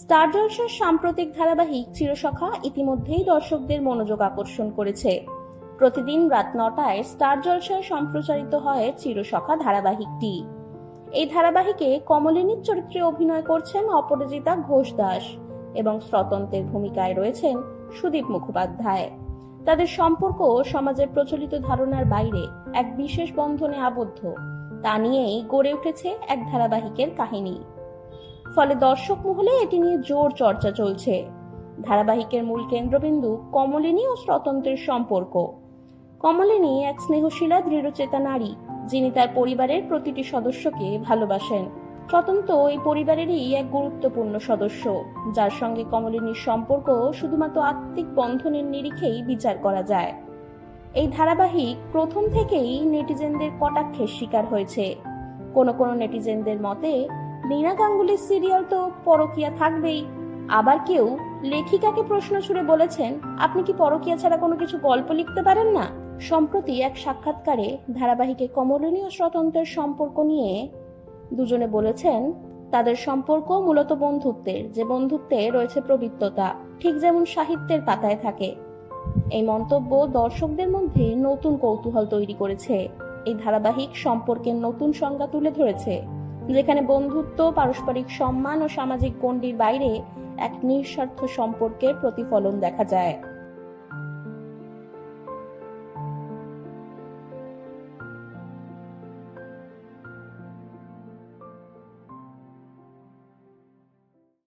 Star জলসার সাম্প্রতিক ধারাবাহিক চিরসখা ইতিমধ্যেই দর্শকদের মনোযোগ আকর্ষণ করেছে। প্রতিদিন রাত নটায় স্টার জলসায় সম্প্রচারিত হয় চিরসখা ধারাবাহিকটি। এই ধারাবাহিকে কমলিনীর চরিত্রে অভিনয় করছেন অপরাজিতা ঘোষ দাস এবং স্বতন্ত্রের ভূমিকায় রয়েছেন সুদীপ মুখোপাধ্যায়। তাদের সম্পর্ক সমাজের প্রচলিত ধারণার বাইরে এক বিশেষ বন্ধনে আবদ্ধ। তা নিয়েই গড়ে উঠেছে এক ধারাবাহিকের কাহিনী। ফলে দর্শক মহলে এটি নিয়ে জোর চর্চা চলছে। ধারাবাহিকের মূল কেন্দ্রবিন্দু কমলিনী ও স্বতন্ত্রের সম্পর্ক। কমলিনী এক স্নেহশীলা, দৃঢ়চেতা নারী, যিনি তার পরিবারের প্রতিটি সদস্যকে ভালোবাসেন। স্বতন্ত্র এই পরিবারেরই এক গুরুত্বপূর্ণ সদস্য, যার সঙ্গে কমলিনীর সম্পর্ক শুধুমাত্র আত্মিক বন্ধনের নিরিখেই বিচার করা যায়। এই ধারাবাহিক প্রথম থেকেই নেটিজেনদের কটাক্ষের শিকার হয়েছে। কোনো কোনো নেটিজেনদের মতে নীনা গাঙ্গুলির সিরিয়াল তো পরকিয়া থাকবেই। আবার কেউ লেখিকাকে প্রশ্ন ছুড়ে বলেছেন, আপনি কি পরকিয়া ছাড়া কোনো কিছু গল্প লিখতে পারেন না? সম্প্রতি এক সাক্ষাৎকারে ধারাবাহিকে কমলিনী ও স্বতন্ত্রের সম্পর্ক নিয়ে দুজনে বলেছেন, তাদের সম্পর্ক মূলত বন্ধুত্বের, যে বন্ধুত্বে রয়েছে প্রবৃত্ততা, ঠিক যেমন সাহিত্যের পাতায় থাকে। এই মন্তব্য দর্শকদের মধ্যে নতুন কৌতূহল তৈরি করেছে। এই ধারাবাহিক সম্পর্কের নতুন সংজ্ঞা তুলে ধরেছে। যেখানে বন্ধুত্ব পারস্পরিক সম্মান ও সামাজিক গণ্ডির বাইরে এক নিঃস্বার্থ সম্পর্কের প্রতিফলন দেখা যায়।